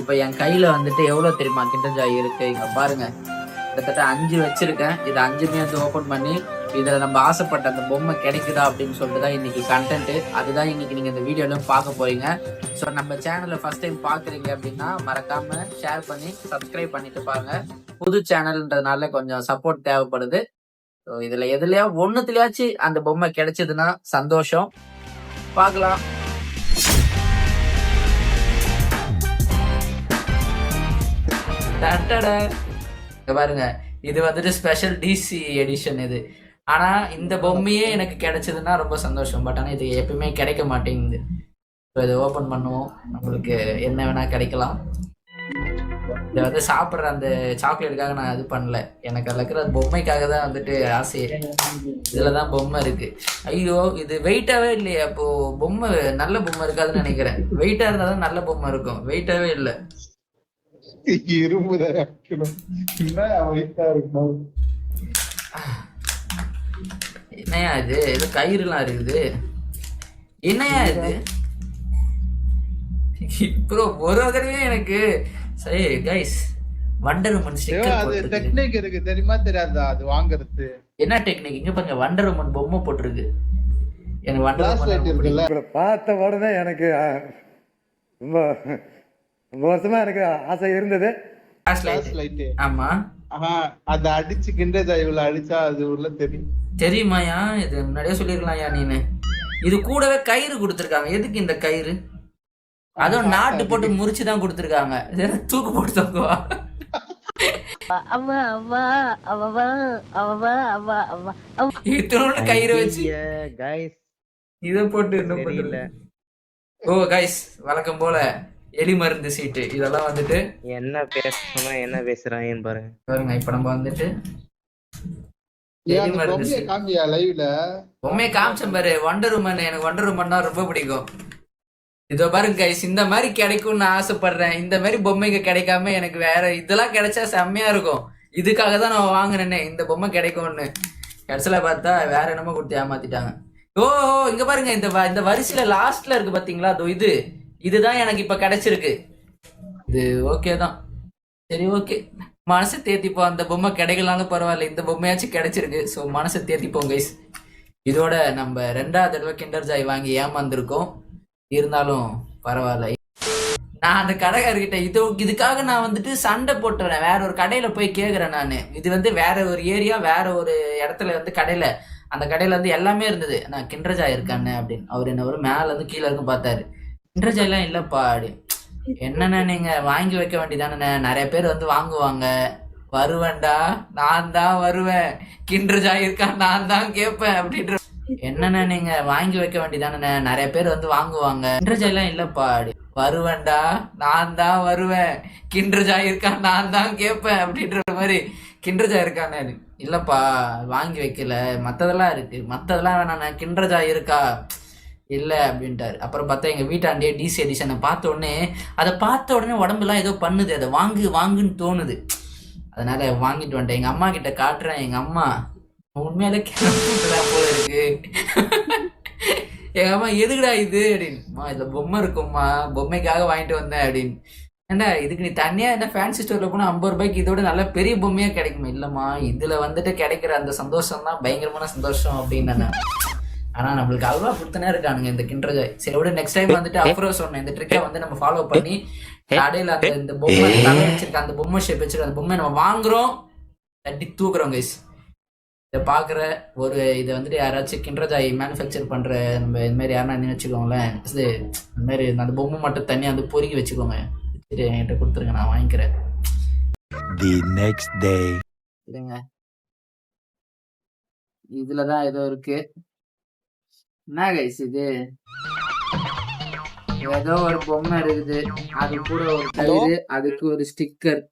இப்போ என் கையில வந்துட்டு எவ்வளவு தெரியுமா கிண்டர் ஜாய் இருக்கு? இங்க பாருங்க. கிட்டத்தட்ட அஞ்சு வச்சிருக்கேன். இது அஞ்சுமே வந்து ஓபன் பண்ணி இதுல நம்ம ஆசைப்பட்ட அந்த பொம்மை கிடைக்குதா அப்படின்னு சொல்லிட்டு தான் இன்னைக்கு கண்டென்ட் அதுதான் இன்னைக்கு நீங்க இந்த வீடியோலையும் பார்க்க போறீங்க. ஸோ நம்ம சேனலை ஃபர்ஸ்ட் டைம் பாக்குறீங்க அப்படின்னா மறக்காம ஷேர் பண்ணி சப்ஸ்கிரைப் பண்ணிட்டு பாருங்க. புது சேனல்ன்றதுனால கொஞ்சம் சப்போர்ட் தேவைப்படுது. ஸோ இதுல எதுலயா ஒண்ணுத்துலயாச்சும் அந்த பொம்மை கிடைச்சதுன்னா சந்தோஷம். பார்க்கலாம். பாருங்க இது வந்துட்டு ஸ்பெஷல் டிசி எடிஷன் இது. ஆனா இந்த பொம்மையே எனக்கு கிடைச்சதுன்னா ரொம்ப சந்தோஷம். பட் ஆனா இது எப்பயுமே கிடைக்க மாட்டேங்குது. இப்போ இதை ஓபன் பண்ணுவோம். நம்மளுக்கு என்ன வேணா கிடைக்கலாம். இதை வந்து சாப்பிட்ற அந்த சாக்லேட்டுக்காக நான் இது பண்ணல. எனக்கு அதில் இருக்கிற பொம்மைக்காக தான் வந்துட்டு ஆசை இதில் தான் பொம்மை இருக்கு. ஐயோ இது வெயிட்டாவே இல்லையே. அப்போ பொம்மை நல்ல பொம்மை இருக்காதுன்னு நினைக்கிறேன். வெயிட்டா இருந்தா தான் நல்ல பொம்மை இருக்கும். வெயிட்டாவே இல்லை. இரும்பு வைக்கணும் என்ன வெயிட்டா இருக்கணும்? என்னையா இது? ஏதோ கயிறுலாம் இருக்குது என்னையா இது? ப்ரோ ஒரு தடவை எனக்கு. சரி கைஸ் வண்டர் உமன் அது டெக்னிக் இருக்கு. தெரியுமா? தெரியாதா? அது வாங்குறது. என்ன டெக்னிக் இங்க பாருங்க வண்டர் உமன் பொம்மை போட்டிருக்கு. எனக்கு வண்டர் உமன் இருக்குல்ல? பார்த்த உடனே எனக்கு ரொம்ப ரொம்ப வருஷமா எனக்கு ஆசை இருந்தது. ஆமா. ஆஹா அத அடிச்சு கிண்டர் ஜாய்வுல அடிச்சா அது உள்ள தெரியும். தெரியுமாயா இது முன்னாடியே சொல்லிருக்கலாம்யா நீனு. இது கூடவே கயிறு கொடுத்துருக்காங்க. எதுக்கு இந்த கயிறு? அதுவும் நாட்டு போட்டு முறிச்சு தான் கொடுத்துருக்காங்க. தூக்கு போட்டு தூக்குவா அவ அவ அவ அவ அவ அவ அவ இத்தனோட கயிறு வச்சு. இத போட்டு என்ன பண்றது ஓ கைஸ் வழக்கம் போல. எலி மருந்து சீட்டு. இதெல்லாம் வந்துட்டு என்ன பேசணும் என்ன பேசுறாங்கன்னு பாருங்க. பாருங்க இப்ப நம்ம வந்துட்டு பொம்மையை காமிச்சேன் பாரு. வண்டர் உமன் எனக்கு வண்டர் உமன் தான் ரொம்ப பிடிக்கும். இதோ பாருங்க கைஸ் இந்த மாதிரி கிடைக்கும்னு நான் ஆசைப்படுறேன். இந்த மாதிரி பொம்மைங்க கிடைக்காம எனக்கு வேற இதெல்லாம் கிடைச்சா செம்மையா இருக்கும். இதுக்காக தான் நான் வாங்கினேனே இந்த பொம்மை கிடைக்கும்னு. கடைசியில பார்த்தா வேற என்னமோ கொடுத்து ஏமாத்திட்டாங்க. ஓ ஓ, இங்க பாருங்க இந்த இந்த வரிசையில லாஸ்ட்ல இருக்கு பாத்தீங்களா? அதோ இது. இதுதான் எனக்கு இப்ப கிடைச்சிருக்கு. இது ஓகே தான். சரி ஓகே மனசை தேத்திப்போம். அந்த பொம்மை கிடைக்கலாம்னு பரவாயில்ல. இந்த பொம்மையாச்சும் கிடைச்சிருக்கு. ஸோ மனசை தேத்திப்போம் கைஸ் இதோட நம்ம ரெண்டாவது தடவை கிண்டர் ஜாய் வாங்கி ஏமாந்துருக்கோம். இருந்தாலும் பரவாயில்ல. நான் அந்த கடைக்காரர்கிட்ட இது இதுக்காக நான் வந்துட்டு சண்டை போட்டுறேன். வேற ஒரு கடையில போய் கேட்குறேன் நான். இது வந்து வேற ஒரு ஏரியா வேற ஒரு இடத்துல வந்து கடையில. அந்த கடையில வந்து எல்லாமே இருந்தது. நான் கிண்டர்ஜாய் இருக்கானே அப்படின்னு. அவர் என்ன ஒரு மேல இருந்து கீழே இருக்கும் பார்த்தாரு. கிண்டர்ஜாய் எல்லாம் இல்லப்பா. அப்படி என்னண்ணே நீங்க வாங்கி வைக்க வேண்டியதானே நிறைய பேர் வந்து வாங்குவாங்க. வருவேன்டா நான் தான் வருவேன். கிண்டர்ஜாய் இருக்கா? நான் தான் கேட்பேன் அப்படின்ற என்னண்ணே நீங்க வாங்கி வைக்க வேண்டியதானே நிறைய பேர் வந்து வாங்குவாங்க. கிண்டர்ஜாய் எல்லாம் இல்லப்பா. அப்படி வருவேன்டா நான் தான் வருவேன். கிண்டர்ஜாய் இருக்கா? நான் தான் கேட்பேன் அப்படின்ற மாதிரி கிண்டர்ஜாய் இருக்கானே இல்லப்பா வாங்கி வைக்கல. மத்ததெல்லாம் இருக்கு. மத்ததெல்லாம் வேணாண்ணே. கிண்டர்ஜாய் இருக்கா? இல்லை அப்படின்ட்டாரு. அப்புறம் பார்த்தா எங்கள் வீட்டாண்டே டிசி எடிஷனை பார்த்த உடனே அதை பார்த்த உடனே உடம்புலாம் ஏதோ பண்ணுது. அதை வாங்கு வாங்குன்னு தோணுது. அதனால வாங்கிட்டு வந்துட்டேன். எங்கள் அம்மா கிட்ட காட்டுறேன். எங்கள் அம்மா உண்மையாலே கிளம்பிட்டு போல இருக்கு. எங்கள் அம்மா எதுக்குடா இது? அப்படின்மா இதில் பொம்மை இருக்கும்மா. பொம்மைக்காக வாங்கிட்டு வந்தேன். அப்படின்னு. ஏண்டா இதுக்கு நீ தனியாக என்ன ஃபேன்சி ஸ்டோரில் போனால் ஐம்பது ரூபாய்க்கு இதோட நல்ல பெரிய பொம்மையாக கிடைக்குமா? இல்லைம்மா இதில் வந்துட்டு கிடைக்கிற அந்த சந்தோஷம் தான் பயங்கரமான சந்தோஷம். அப்படின்னு நான் ஆனா நம்மளுக்கு அல்வா கொடுத்தனே இருக்கானுங்க இந்த கிண்டர்ஜாய் சரி விட நெக்ஸ்ட் டைம் வந்துட்டு அப்ரோ சொன்னேன். இந்த ட்ரிக்கை வந்து நம்ம ஃபாலோ பண்ணி கடையில அந்த இந்த பொம்மை வச்சிருக்க அந்த பொம்மை ஷேப் வச்சிருக்க அந்த பொம்மை நம்ம வாங்குறோம். தட்டி தூக்குறோம் கைஸ் இதை பார்க்குற ஒரு இதை வந்துட்டு யாராச்சும் கிண்டர்ஜாய் மேனுஃபேக்சர் பண்ற நம்ம இந்த மாதிரி யாருன்னா இருந்து வச்சுக்கோங்களேன். இது இந்த மாதிரி அந்த பொம்மை மட்டும் தனியாக வந்து பொறுக்கி வச்சுக்கோங்க. சரி என்கிட்ட கொடுத்துருங்க நான் வாங்கிக்கிறேன். The next day. இருங்க. இதுல தான் ஏதோ இருக்கு. என்ன கைஸ் இது? ஏதோ ஒரு பொம்மை இருக்குது. அது கூட ஒரு கயிறு அதுக்கு ஒரு ஸ்டிக்கர்.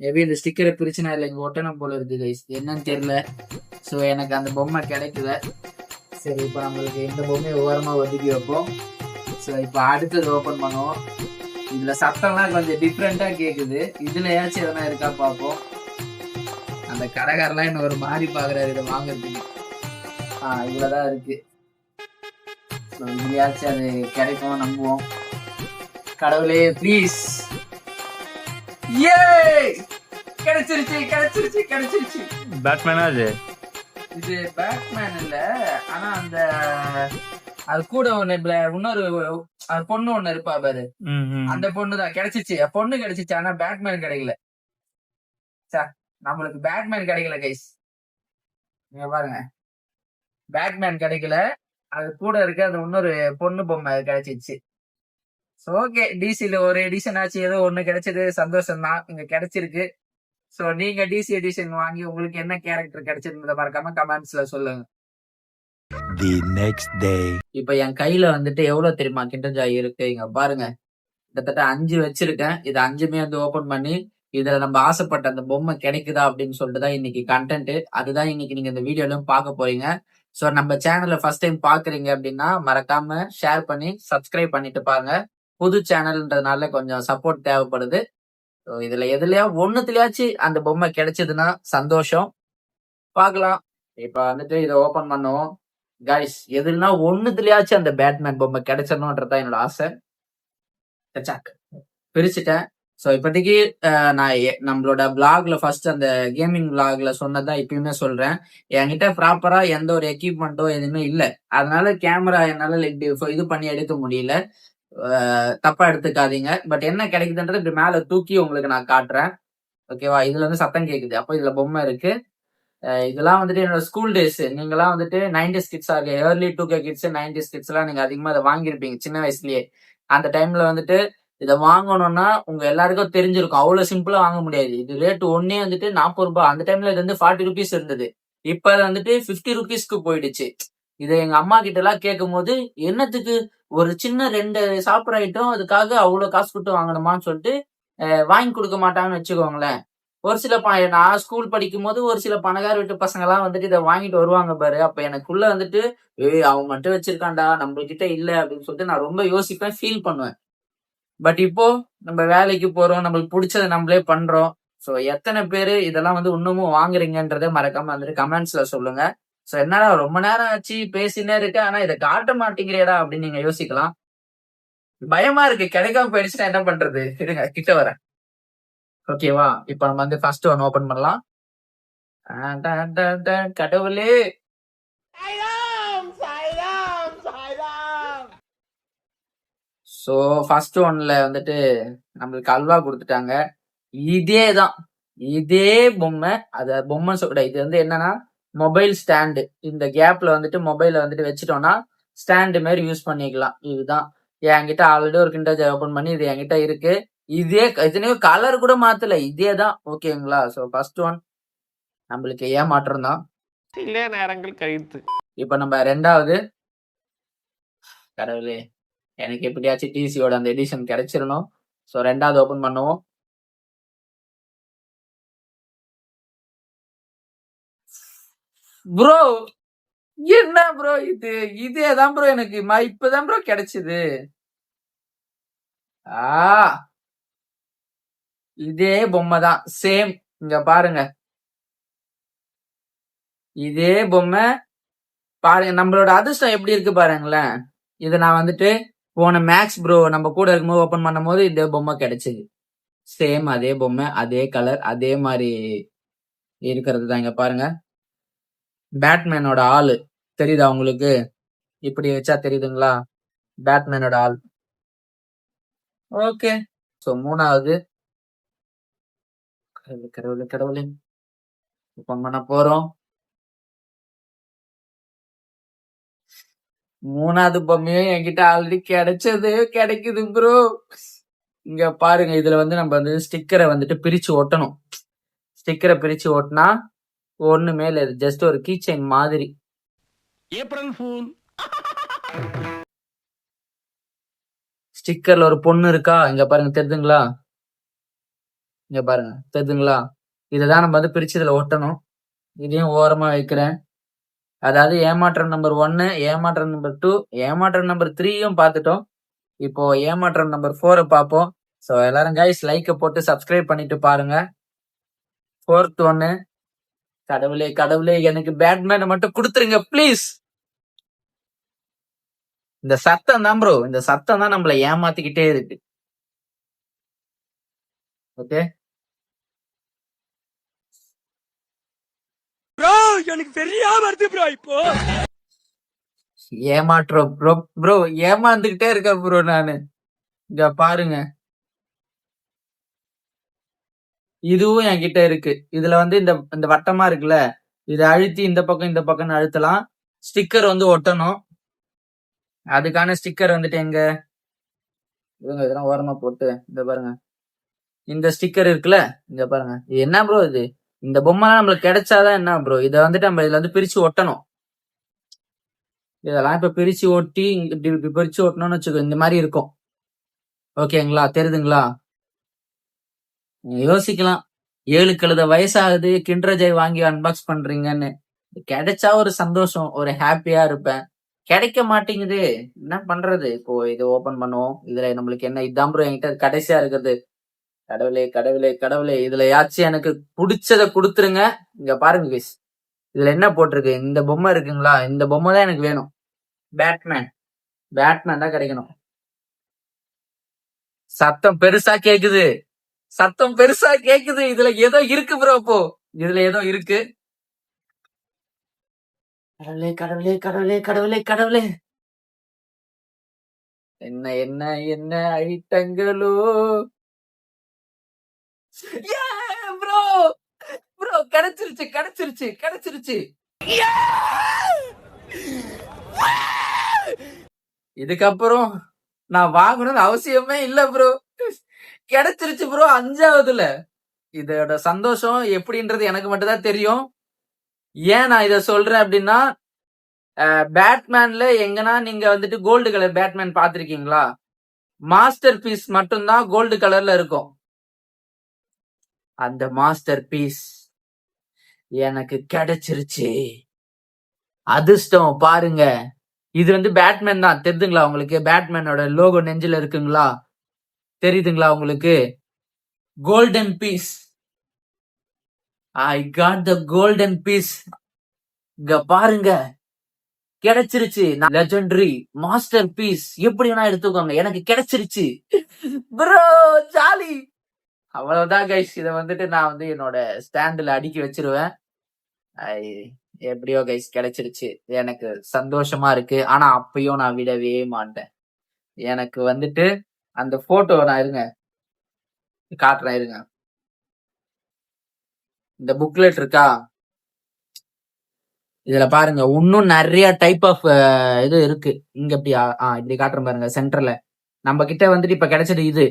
மேபி இந்த ஸ்டிக்கரை பிரிச்சு நான் இல்லை இங்க ஒட்டணும் போல இருக்கு கைஸ் என்னன்னு தெரியல. ஸோ எனக்கு அந்த பொம்மை கிடைக்கல. சரி இப்போ நம்மளுக்கு இந்த பொம்மையை ஓரமா ஒதுக்கி வைப்போம். ஸோ இப்போ அடுத்தது ஓப்பன் பண்ணுவோம். இதுல சத்தம்லாம் கொஞ்சம் டிஃப்ரெண்டா கேக்குது. இதுல ஏதாச்சும் எதனா இருக்கா பார்ப்போம். அந்த கடைக்காரெல்லாம் என்ன ஒரு மாதிரி பாக்குறாரு இதை வாங்குறதுக்கு. ஆ இவ்வளவுதான் இருக்கு. ஸோ இதுலயாச்சும் அது கிடைக்கும் நம்புவோம். கடவுளே ப்ளீஸ் ஏ கிடைச்சிருச்சு கிடைச்சிருச்சு கிடைச்சிருச்சு. பேட்மேனா அது? இது பேட்மேன் இல்ல ஆனா அந்த அது கூட ஒண்ணு இன்னொரு அது பொண்ணு ஒண்ணு இருப்பா பாரு. அந்த பொண்ணு தான் கிடைச்சிச்சு பொண்ணு கிடைச்சிச்சு ஆனா பேட்மேன் கிடைக்கல. நம்மளுக்கு பேட்மேன் கிடைக்கல கைஸ் நீங்க பாருங்க. பேட்மேன் கிடைக்கல. அது கூட இருக்க அந்த இன்னொரு பொண்ணு பொம்மை கிடைச்சிச்சு. ஸோ ஓகே டிசில ஒரு எடிஷன் ஆச்சு. ஏதோ ஒண்ணு கிடைச்சது. சந்தோஷம் தான் இங்க கிடைச்சிருக்கு. ஸோ நீங்க டிசி எடிஷன் வாங்கி உங்களுக்கு என்ன கேரக்டர் கிடைச்சிருந்ததை மறக்காம கமெண்ட்ஸ்ல சொல்லுங்க. The next day. இப்ப என் கையில வந்துட்டு எவ்வளவு தெரியுமா? கிண்டர் ஜாய் இருக்கு. இங்க பாருங்க. கிட்டத்தட்ட அஞ்சு வச்சிருக்கேன். இது அஞ்சுமே வந்து ஓபன் பண்ணி இதுல நம்ம ஆசைப்பட்ட அந்த பொம்மை கிடைக்குதா அப்படின்னு சொல்லிட்டு தான் இன்னைக்கு கண்டென்ட் அதுதான் இன்னைக்கு நீங்க இந்த வீடியோல பார்க்க போறீங்க. ஸோ நம்ம சேனலை ஃபர்ஸ்ட் டைம் பாக்குறீங்க அப்படின்னா மறக்காம ஷேர் பண்ணி சப்ஸ்கிரைப் பண்ணிட்டு பாருங்க. புது சேனல்ன்றதுனால கொஞ்சம் சப்போர்ட் தேவைப்படுது. ஸோ இதுல எதுலயா ஒன்னுத்துலயாச்சும் அந்த பொம்மை கிடைச்சதுன்னா சந்தோஷம். பார்க்கலாம். இப்ப வந்துட்டு இதை ஓபன் பண்ணுவோம். கைஸ் எதுனா ஒன்னுத்துலயாச்சும் அந்த பேட்மேன் பொம்மை கிடைச்சிடணும்ன்றதுதான் என்னோட ஆசை. பிரிச்சுட்டேன். ஸோ இப்போதைக்கு நான் நம்மளோட பிளாக்ல ஃபர்ஸ்ட் அந்த கேமிங் பிளாக்ல சொன்னதான் இப்பயுமே சொல்றேன். என்கிட்ட ப்ராப்பரா எந்த ஒரு எக்யூப்மெண்ட்டோ எதுவுமே இல்லை. அதனால கேமரா என்னால லைக் இது பண்ணி எடுக்க முடியல. தப்பா எடுத்துக்காதீங்க. பட் என்ன கிடைக்குதுன்றது இப்படி மேல தூக்கி உங்களுக்கு நான் காட்டுறேன். ஓகேவா இதுல இருந்து சத்தம் கேக்குது. அப்போ இதுல பொம்மை இருக்கு. இதெல்லாம் வந்துட்டு என்னோட ஸ்கூல் டேஸ் நீங்களாம் வந்துட்டு நைன்டி கிட்ஸா இருக்கு early two K kids ninety kids எல்லாம் நீங்க அதிகமா இதை வாங்கியிருப்பீங்க. சின்ன வயசுலயே. அந்த டைம்ல வந்துட்டு இதை வாங்கணும்னா உங்க எல்லாருக்கும் தெரிஞ்சிருக்கும். அவ்வளவு சிம்பிளா வாங்க முடியாது. இது ரேட் ஒன்னே வந்துட்டு நாற்பது ரூபாய். அந்த டைம்ல இது வந்து ஃபார்ட்டி ருபீஸ் இருந்தது. இப்ப அது வந்துட்டு பிப்டி ருபீஸ்க்கு போயிடுச்சு. இதை எங்க அம்மா கிட்ட எல்லாம் கேட்கும் போது என்னத்துக்கு? ஒரு சின்ன ரெண்டு சாப்பிட்ற ஐட்டம் அதுக்காக அவ்வளவு காசு கொடுத்து வாங்கணுமான்னு சொல்லிட்டு வாங்கி கொடுக்க மாட்டாங்கன்னு வச்சுக்கோங்களேன். ஒரு சில ப நான் ஸ்கூல் படிக்கும் போது ஒரு சில பணக்கார வீட்டு பசங்க எல்லாம் வந்துட்டு இதை வாங்கிட்டு வருவாங்க பாரு. அப்ப எனக்குள்ள வந்துட்டு ஏய் அவன் மட்டும் வச்சிருக்கான்டா. நம்ம கிட்ட இல்ல. அப்படின்னு சொல்லிட்டு நான் ரொம்ப யோசிப்பேன் ஃபீல் பண்ணுவேன். பட் இப்போ நம்ம வேலைக்கு போறோம் நம்மளுக்கு பிடிச்சதை நம்மளே பண்றோம். ஸோ எத்தனை பேர் இதெல்லாம் வந்து இன்னமும் வாங்குறீங்கன்றதை மறக்காம வந்துட்டு கமெண்ட்ஸ்ல சொல்லுங்க. ஸோ என்னடா ரொம்ப நேரம் ஆச்சு பேசினே இருக்கு ஆனா இதை காட்ட மாட்டேங்கிறியடா அப்படின்னு நீங்க யோசிக்கலாம். பயமா இருக்கு. கிடைக்காம போயிடுச்சுன்னா என்ன பண்றது? இருங்க கிட்ட வரேன். ஓகேவா இப்போ நம்ம வந்து ஃபர்ஸ்ட் ஒன் ஓபன் பண்ணலாம். ஆ, கடவுளே! ஸோ ஃபர்ஸ்ட் ஒன்ல வந்துட்டு நம்மளுக்கு அல்வா கொடுத்துட்டாங்க. இதே தான் இதே பொம்மை. அது பொம்மை சொல்ற இது வந்து என்னன்னா மொபைல் ஸ்டாண்டு. இந்த கேப்ல வந்துட்டு மொபைலை வந்துட்டு வச்சுட்டோம்னா ஸ்டாண்டு மாதிரி யூஸ் பண்ணிக்கலாம். இதுதான். என்கிட்ட ஆல்ரெடி ஒரு கிண்டர் ஓபன் பண்ணி இது என்கிட்ட இருக்கு. இதே எத்தனையோ கலர் கூட மாத்தல. இதே தான் ஓகேங்களா? ஸோ ஃபர்ஸ்ட் ஒன் நம்மளுக்கு ஏமாற்றம் தான் சில நேரங்கள் கழித்து. இப்ப நம்ம ரெண்டாவது. கடவுளே. எனக்கு எப்படியாச்சும் டிசியோட அந்த எடிஷன் கிடைச்சிடணும் ஸோ ரெண்டாவது ஓப்பன் பண்ணுவோம். ப்ரோ என்ன ப்ரோ இது? இதே தான் ப்ரோ எனக்கு. இப்பதான் ப்ரோ கிடைச்சது. ஆ. இதே பொம்மை தான். சேம் இங்க பாருங்க. இதே பொம்மை. பாருங்க நம்மளோட அதிர்ஷ்டம் எப்படி இருக்கு பாருங்களேன். இதை நான் வந்துட்டு போன மேக்ஸ் ப்ரோ நம்ம கூட இருக்கும்போது ஓபன் பண்ணும்போது இதே பொம்மை கிடைச்சது. சேம் அதே பொம்மை அதே கலர் அதே மாதிரி இருக்கிறது தான் இங்க பாருங்க. பேட்மேனோட ஆளு. தெரியுதா உங்களுக்கு? இப்படி வச்சா தெரியுதுங்களா? பேட்மேனோட ஆள். ஓகே ஸோ மூணாவது. கடவுளே கடவுளே ஓப்பன் பண்ண போறோம். மூணாவது பொம்மையும் என்கிட்ட ஆல்ரெடி கிடைச்சது கிடைக்குது ப்ரோ இங்க பாருங்க இதுல வந்து நம்ம வந்து ஸ்டிக்கரை வந்துட்டு பிரிச்சு ஒட்டணும். ஸ்டிக்கரை பிரிச்சு ஒட்டினா ஒண்ணு மேல ஜஸ்ட் ஒரு கீ செயின் மாதிரி. April fool. ஸ்டிக்கர்ல ஒரு பொண்ணு இருக்கா? இங்க பாருங்க தெரியுதுங்களா இங்க பாருங்க தெரியுதுங்களா இததான் நம்ம வந்து பிரிச்சு இதுல ஒட்டணும். இதையும் ஓரமா வைக்கிறேன். அதாவது ஏமாற்றம் நம்பர் ஒன்னு ஏமாற்றம் நம்பர் டூ ஏமாற்றம் நம்பர் த்ரீயும் பார்த்துட்டோம். இப்போ ஏமாற்றம் நம்பர் ஃபோரை பார்ப்போம். ஸோ எல்லாரும் கைஸ் லைக்கை போட்டு சப்ஸ்கிரைப் பண்ணிட்டு பாருங்க. ஃபோர்த் ஒன்னு கடவுளே கடவுளே எனக்கு பேட்மேனை மட்டும் கொடுத்துருங்க ப்ளீஸ் இந்த சத்தம் தான் ப்ரோ இந்த சத்தம் தான் நம்மளை ஏமாத்திக்கிட்டே இருக்கு. ஓகே ஏமாற்றம் ப்ரோ ப்ரோ ஏமாந்துகிட்டே இருக்கேன் ப்ரோ நானு. இங்க பாருங்க. இதுவும் என்கிட்ட இருக்கு. இதுல வந்து இந்த இந்த வட்டமா இருக்குல்ல இதை அழுத்தி இந்த பக்கம் இந்த பக்கம் அழுத்தலாம். ஸ்டிக்கர் வந்து ஒட்டணும். அதுக்கான ஸ்டிக்கர் வந்துட்டு எங்க? இவங்க இதெல்லாம் ஓரமா போட்டு இந்த பாருங்க. இந்த ஸ்டிக்கர் இருக்குல்ல இங்க பாருங்க. இது என்ன ப்ரோ இது? இந்த பொம்மை நம்மளுக்கு கிடைச்சாதான் என்ன ப்ரோ இதை வந்துட்டு நம்ம இதுல வந்து பிரிச்சு ஒட்டணும். இதெல்லாம் இப்ப பிரிச்சு ஒட்டி இங்க இப்படி பிரிச்சு ஒட்டணும்னு வச்சுக்கோ இந்த மாதிரி இருக்கும். ஓகேங்களா? தெரியுதுங்களா நீங்க யோசிக்கலாம். ஏழு கழுத வயசாகுது கிண்டர்ஜை வாங்கி அன்பாக்ஸ் பண்றீங்கன்னு. கிடைச்சா ஒரு சந்தோஷம் ஒரு ஹாப்பியா இருப்பேன். கிடைக்க மாட்டேங்குது. என்ன பண்றது? இப்போ இது ஓபன் பண்ணுவோம். இதுல நம்மளுக்கு என்ன? இதான் ப்ரோ என்கிட்ட கடைசியா இருக்கிறது. கடவுளே கடவுளே கடவுளே இதுல யாச்சும் எனக்கு பிடிச்சத கொடுத்துருங்க. இங்க பாருங்க கைஸ் இதுல என்ன போட்டிருக்கு? இந்த பொம்மை இருக்குங்களா? இந்த பொம்மை தான் எனக்கு வேணும். பேட்மேன் பேட்மேன் தான் கிடைக்கணும். சத்தம் பெருசா கேக்குது. சத்தம் பெருசா கேக்குது. இதுல ஏதோ இருக்கு ப்ரோ அப்போ. இதுல ஏதோ இருக்கு. கடவுளே கடவுளே கடவுளே கடவுளே கடவுளே. என்ன என்ன என்ன ஐட்டங்களோ. ப்ரோ ப்ரோ கிடைச்சிருச்சு கிடைச்சிருச்சு கிடைச்சிருச்சு. இதுக்கப்புறம் நான் வாங்கணும்னு அவசியமே இல்ல ப்ரோ கிடைச்சிருச்சு ப்ரோ அஞ்சாவதுல. இதோட சந்தோஷம் எப்படின்றது எனக்கு மட்டும்தான் தெரியும். ஏன் நான் இதை சொல்றேன் அப்படின்னா பேட்மேன்ல எங்கன்னா நீங்க வந்துட்டு கோல்டு கலர் பேட்மேன் பாத்திருக்கீங்களா மாஸ்டர் பீஸ் மட்டும்தான் கோல்டு கலர்ல இருக்கும். அந்த மாஸ்டர் பீஸ் எனக்கு கிடைச்சிருச்சு. அதிர்ஷ்டம் பாருங்க. இது வந்து பேட்மேன் தான். தெரியுதுங்களா உங்களுக்கு? பேட்மேனோட லோகோ நெஞ்சில் இருக்குங்களா? தெரியுதுங்களா உங்களுக்கு? Golden piece I got the golden piece இங்க பாருங்க. கிடைச்சிருச்சு. லெஜண்டரி மாஸ்டர் பீஸ் எப்படி வேணா எடுத்துக்கோங்க. எனக்கு கிடைச்சிருச்சு. Bro jolly. அவ்வளவுதான் கைஸ் இதை வந்துட்டு நான் வந்து என்னோட ஸ்டாண்டில் அடுக்கி வச்சிருவேன். ஐ, எப்படியோ கைஸ் கிடைச்சிருச்சு. எனக்கு சந்தோஷமா இருக்கு. ஆனா அப்பயும் நான் விடவே மாட்டேன். எனக்கு வந்துட்டு அந்த போட்டோ நான் இருங்க. காட்டுறேன் இருங்க. இந்த புக்லெட் இருக்கா? இதுல பாருங்க. இன்னும் நிறைய டைப் ஆஃப் இது இருக்கு. இங்க இப்படி ஆ ஆ, இப்படி காட்டுறேன் பாருங்க சென்டர்ல நம்ம கிட்ட வந்துட்டு இப்ப கிடைச்சது இது.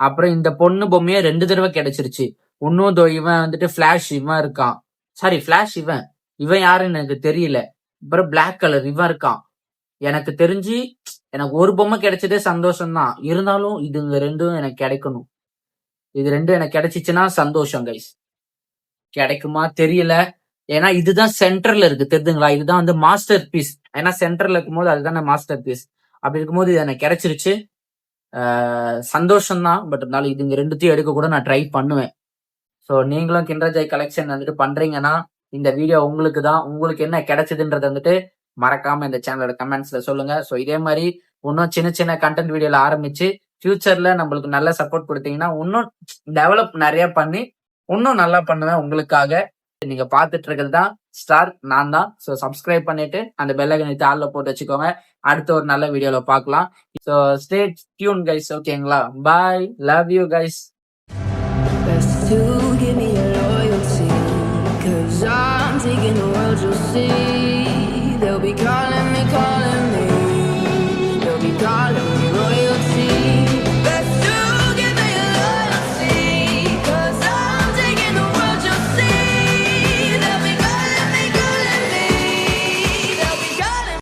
அப்புறம் இந்த பொண்ணு பொம்மையே ரெண்டு தடவை கிடைச்சிருச்சு. இன்னும் தோ இவன் வந்துட்டு ஃபிளாஷ் இவன் இருக்கான். சாரி ஃபிளாஷ் இவன். இவன் யாருன்னு எனக்கு தெரியல. அப்புறம் பிளாக் கலர் இவன் இருக்கான். எனக்கு தெரிஞ்சு எனக்கு ஒரு பொம்மை கிடைச்சதே சந்தோஷம்தான். இருந்தாலும் இதுங்க ரெண்டும் எனக்கு கிடைக்கணும். இது ரெண்டும் எனக்கு கிடைச்சிச்சுன்னா சந்தோஷம் கைஸ் கிடைக்குமா தெரியல. ஏன்னா இதுதான் சென்டர்ல இருக்கு தெரியுதுங்களா இதுதான் வந்து மாஸ்டர் பீஸ் ஏன்னா சென்டர்ல இருக்கும்போது அதுதானே மாஸ்டர் பீஸ் அப்படி இருக்கும்போது இது எனக்கு கிடைச்சிருச்சு. சந்தோஷம் தான் பட் இருந்தாலும் இது இதுங்க ரெண்டுத்தையும் எடுக்க கூட நான் ட்ரை பண்ணுவேன். ஸோ நீங்களும் கிண்டர்ஜாய் கலெக்ஷன் வந்துட்டு பண்றீங்கன்னா இந்த வீடியோ உங்களுக்கு தான் உங்களுக்கு என்ன கிடைச்சதுன்றது வந்துட்டு மறக்காம இந்த சேனலோட கமெண்ட்ஸ்ல சொல்லுங்க. ஸோ இதே மாதிரி இன்னும் சின்ன சின்ன கண்டென்ட் வீடியோல ஆரம்பிச்சு ஃபியூச்சர்ல நம்மளுக்கு நல்ல சப்போர்ட் கொடுத்தீங்கன்னா இன்னும் டெவலப் நிறைய பண்ணி இன்னும் நல்லா பண்ணுவேன் உங்களுக்காக. நீங்க பாத்துட்டு இருக்கிறது தான் ஸ்டார் நான் தான். ஸோ சப்ஸ்கிரைப் பண்ணிட்டு அந்த பெல்லைக்கனை தாளில் போட்டு வச்சுக்கோங்க. அடுத்த ஒரு நல்ல வீடியோல பார்க்கலாம் ஸோ ஸ்டே டியூன் கைஸ் ஓகேங்களா bye love you guys Best to give me your loyalty. Cause I'm taking the world, you'll see.